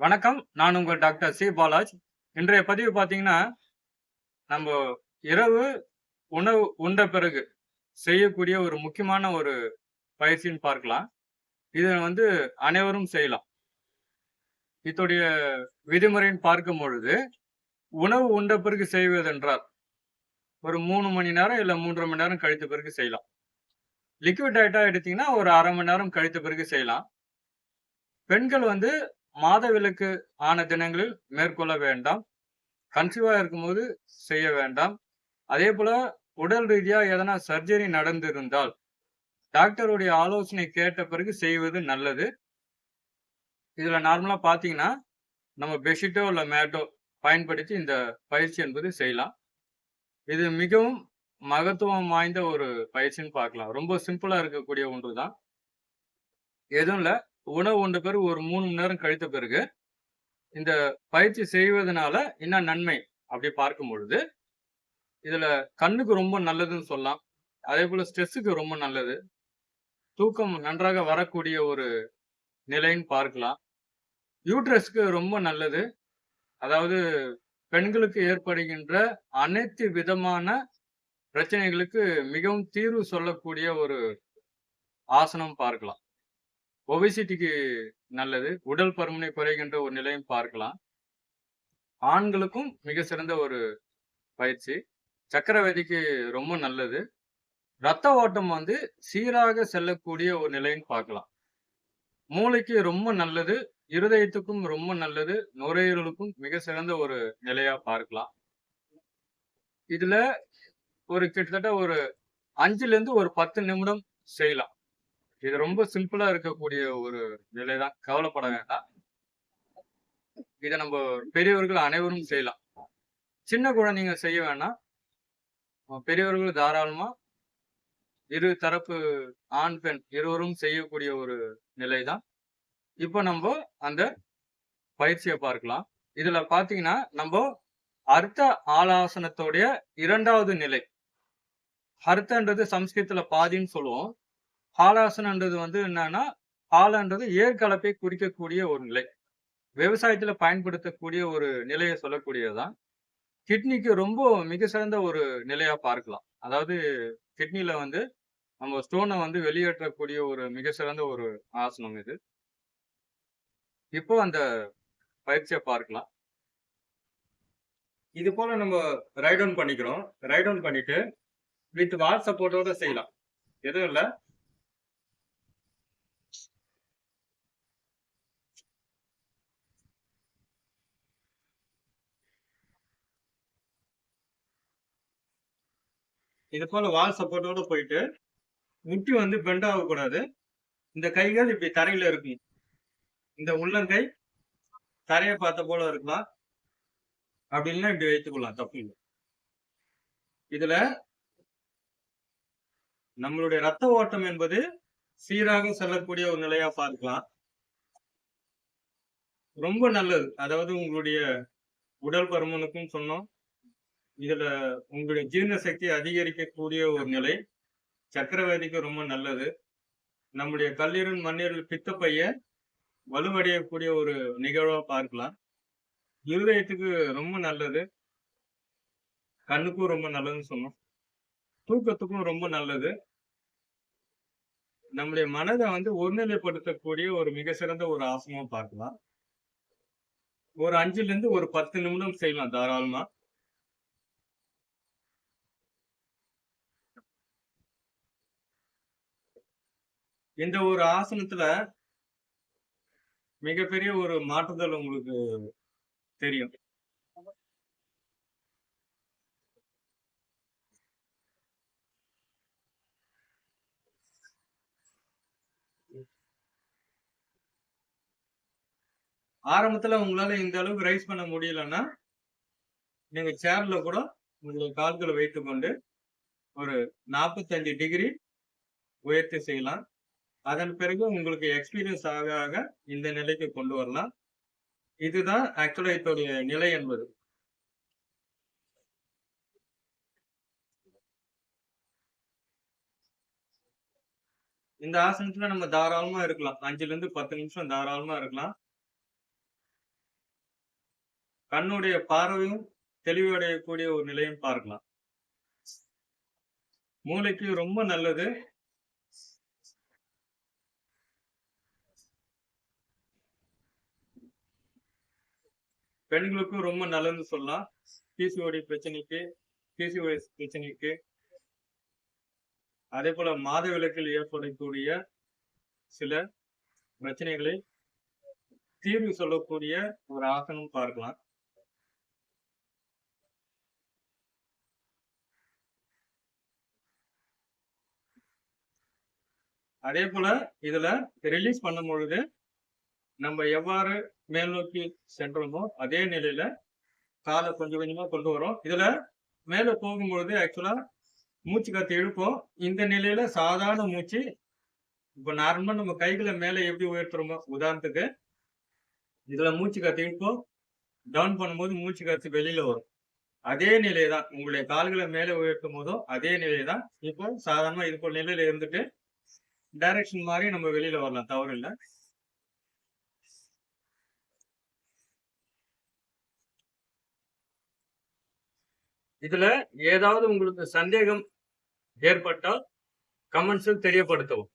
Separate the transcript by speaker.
Speaker 1: வணக்கம். நான் உங்கள் டாக்டர் சி. பாலாஜ். இன்றைய பதிவு பார்த்தீங்கன்னா நம்ம இரவு உணவு உண்ட பிறகு செய்யக்கூடிய ஒரு முக்கியமான ஒரு பயிற்சின்னு பார்க்கலாம். இதை வந்து அனைவரும் செய்யலாம். இதோடைய விதிமுறைன்னு பார்க்கும் பொழுது உணவு உண்ட பிறகு செய்வதென்றால் ஒரு மூணு மணி நேரம் இல்லை மூன்றரை மணி நேரம் கழித்த பிறகு செய்யலாம். லிக்விட் டயட்டாக எடுத்தீங்கன்னா ஒரு அரை மணி நேரம் கழித்த பிறகு செய்யலாம். பெண்கள் வந்து மாதவிலக்கு ஆன தினங்களில் மேற்கொள்ள வேண்டாம். கன்சீவாக இருக்கும்போது செய்ய வேண்டாம். அதே போல் உடல் ரீதியாக எதனா சர்ஜரி நடந்திருந்தால் டாக்டருடைய ஆலோசனை கேட்ட பிறகு செய்வது நல்லது. இதில் நார்மலாக பார்த்தீங்கன்னா நம்ம பெட்ஷீட்டோ இல்லை மேட்டோ பயன்படுத்தி இந்த பயிற்சி என்பது செய்யலாம். இது மிகவும் மகத்துவம் வாய்ந்த ஒரு பயிற்சின்னு பார்க்கலாம். ரொம்ப சிம்பிளாக இருக்கக்கூடிய ஒன்று தான் எதுவும் இல்லை. உணவு உண்ட பிறகு ஒரு மூணு மணி நேரம் கழித்த பிறகு இந்த பயிற்சி செய்வதனால என்ன நன்மை அப்படி பார்க்கும் பொழுது இதுல கண்ணுக்கு ரொம்ப நல்லதுன்னு சொல்லலாம். அதே போல ஸ்ட்ரெஸ்ஸுக்கு ரொம்ப நல்லது. தூக்கம் நன்றாக வரக்கூடிய ஒரு நிலைன்னு பார்க்கலாம். யூட்ரஸ்க்கு ரொம்ப நல்லது. அதாவது பெண்களுக்கு ஏற்படுகின்ற அனைத்து விதமான பிரச்சனைகளுக்கு மிகவும் தீர்வு சொல்லக்கூடிய ஒரு ஆசனம் பார்க்கலாம். ஒபிசிட்டிக்கு நல்லது. உடல் பருமனை குறைகின்ற ஒரு நிலையும் பார்க்கலாம். ஆண்களுக்கும் மிக சிறந்த ஒரு பயிற்சி. சக்கரவதிக்கு ரொம்ப நல்லது. ரத்த ஓட்டம் வந்து சீராக செல்லக்கூடிய ஒரு நிலைன்னு பார்க்கலாம். மூளைக்கு ரொம்ப நல்லது. இருதயத்துக்கும் ரொம்ப நல்லது. நுரையீரலுக்கும் மிக சிறந்த ஒரு நிலையா பார்க்கலாம். இதுல ஒரு கிட்டத்தட்ட ஒரு அஞ்சுல இருந்து ஒரு பத்து நிமிடம் செய்யலாம். இது ரொம்ப சிம்பிளா இருக்கக்கூடிய ஒரு நிலைதான். கவலைப்பட வேண்டாம். இதை நம்ம பெரியவர்கள் அனைவரும் செய்யலாம். சின்ன குழந்தைங்க செய்ய வேண்டாம் அஹ் பெரியவர்கள் தாராளமா இரு தரப்பு ஆண் பெண் இருவரும் செய்யக்கூடிய ஒரு நிலைதான். இப்போ நம்ம அந்த பயிற்சியை பார்க்கலாம். இதுல பாத்தீங்கன்னா நம்ம அர்த்த ஆலாசனத்தோடைய இரண்டாவது நிலை. அர்த்தன்றது சம்ஸ்கிருதத்துல பாதின்னு சொல்லுவோம். ஹாலாசனன்றது வந்து என்னன்னா ஹாலன்றது ஏற்கலப்பை குறிக்கக்கூடிய ஒரு நிலை. விவசாயத்துல பயன்படுத்தக்கூடிய ஒரு நிலையை சொல்லக்கூடியதுதான். கிட்னிக்கு ரொம்ப மிக சிறந்த ஒரு நிலையா பார்க்கலாம். அதாவது கிட்னில வந்து நம்ம ஸ்டோனை வந்து வெளியேற்றக்கூடிய ஒரு மிக சிறந்த ஒரு ஆசனம் இது. இப்போ அந்த பயிற்சியை பார்க்கலாம். இது போல நம்ம ரைட் ஆன் பண்ணிக்கிறோம். ரைட் ஆன் பண்ணிட்டு வித் வால் சப்போர்ட்டோட செய்யலாம். எதுவும் இல்லை. இது போல வால் சப்போர்ட்டோட போயிட்டு முட்டி வந்து பெண்ட் ஆகக்கூடாது. இந்த கைகள் இப்படி தரையில இருக்கும். இந்த உள்ளங்கை தரையை பார்த்த போல இருக்கலாம். அப்படின்னா இப்படி வைத்துக்கொள்ளலாம் தப்பு இல்லை. இதுல நம்மளுடைய ரத்த ஓட்டம் என்பது சீராக செல்லக்கூடிய ஒரு நிலையா பார்க்கலாம். ரொம்ப நல்லது. அதாவது உங்களுடைய உடல் பருமனுக்கும் சொன்னோம். இதுல உங்களுடைய ஜீரண சக்தி அதிகரிக்கக்கூடிய ஒரு நிலை. சக்கரவதிக்கு ரொம்ப நல்லது. நம்முடைய கல்லீரல் மண்ணீரல் பித்தப்பைய வலுவடையக்கூடிய ஒரு நிகழ்வா பார்க்கலாம். இருதயத்துக்கு ரொம்ப நல்லது. கண்ணுக்கும் ரொம்ப நல்லதுன்னு சொன்னோம். தூக்கத்துக்கும் ரொம்ப நல்லது. நம்முடைய மனதை வந்து ஒருநிலைப்படுத்தக்கூடிய ஒரு மிக சிறந்த ஒரு ஆசனமா பார்க்கலாம். ஒரு அஞ்சுல இருந்து ஒரு பத்து நிமிடம் செய்யலாம் தாராளமா. இந்த ஒரு ஆசனத்துல மிகப்பெரிய ஒரு மாற்றுதல் உங்களுக்கு தெரியும்? ஆரம்பத்துல உங்களால இந்த அளவுக்கு ரைஸ் பண்ண முடியலன்னா நீங்க சேர்ல கூட உங்களுடைய கால்களை வைத்துக்கொண்டு ஒரு நாற்பத்தஞ்சு டிகிரி உயர்த்தி செய்யலாம். அதன் பிறகு உங்களுக்கு எக்ஸ்பீரியன்ஸ் ஆக ஆக இந்த நிலைக்கு கொண்டு வரலாம். இதுதான் ஆக்சுவலா இதோடைய நிலை என்பது. இந்த ஆசனத்துல நம்ம தாராளமா இருக்கலாம். அஞ்சுல இருந்து பத்து நிமிஷம் தாராளமா இருக்கலாம். கண்ணுடைய பார்வையும் தெளிவடையக்கூடிய ஒரு நிலையும் பார்க்கலாம். மூளைக்கு ரொம்ப நல்லது. பெண்களுக்கும் ரொம்ப நல்லதுன்னு சொல்லலாம். பிசிஓடி பிரச்சனைக்கு பிசிஓஎஸ் பிரச்சனைக்கு அதே போல மாத விளக்கில் ஏற்படக்கூடிய சில பிரச்சனைகளை தீர்வு சொல்லக்கூடிய ஒரு ஆசனம் பார்க்கலாம். அதே போல இதுல ரிலீஸ் பண்ணும் பொழுது நம்ம எவ்வாறு மேல் நோக்கி சென்றோமோ அதே நிலையில காலை கொஞ்சம் கொஞ்சமா கொண்டு வரோம். இதுல மேல போகும்பொழுது ஆக்சுவலா மூச்சு காத்து இழுப்போம். இந்த நிலையில சாதாரண மூச்சு இப்ப நார்மலா நம்ம கைகளை மேல எப்படி உயர்த்துறோமோ உதாரணத்துக்கு இதுல மூச்சு காத்து இழுப்போம். டவுன் பண்ணும்போது மூச்சு காத்து வெளியில வரும். அதே நிலை தான் உங்களுடைய கால்களை மேலே உயர்த்தும் போதும் அதே நிலை தான் இப்போ சாதாரணமா இது போல நிலையில இருந்துட்டு டைரக்ஷன் மாதிரி நம்ம வெளியில வரலாம். தவறு இல்லை. இதுல ஏதாவது உங்களுக்கு சந்தேகம் ஏற்பட்டால் கமெண்ட்ஸில் தெரியப்படுத்தவும்.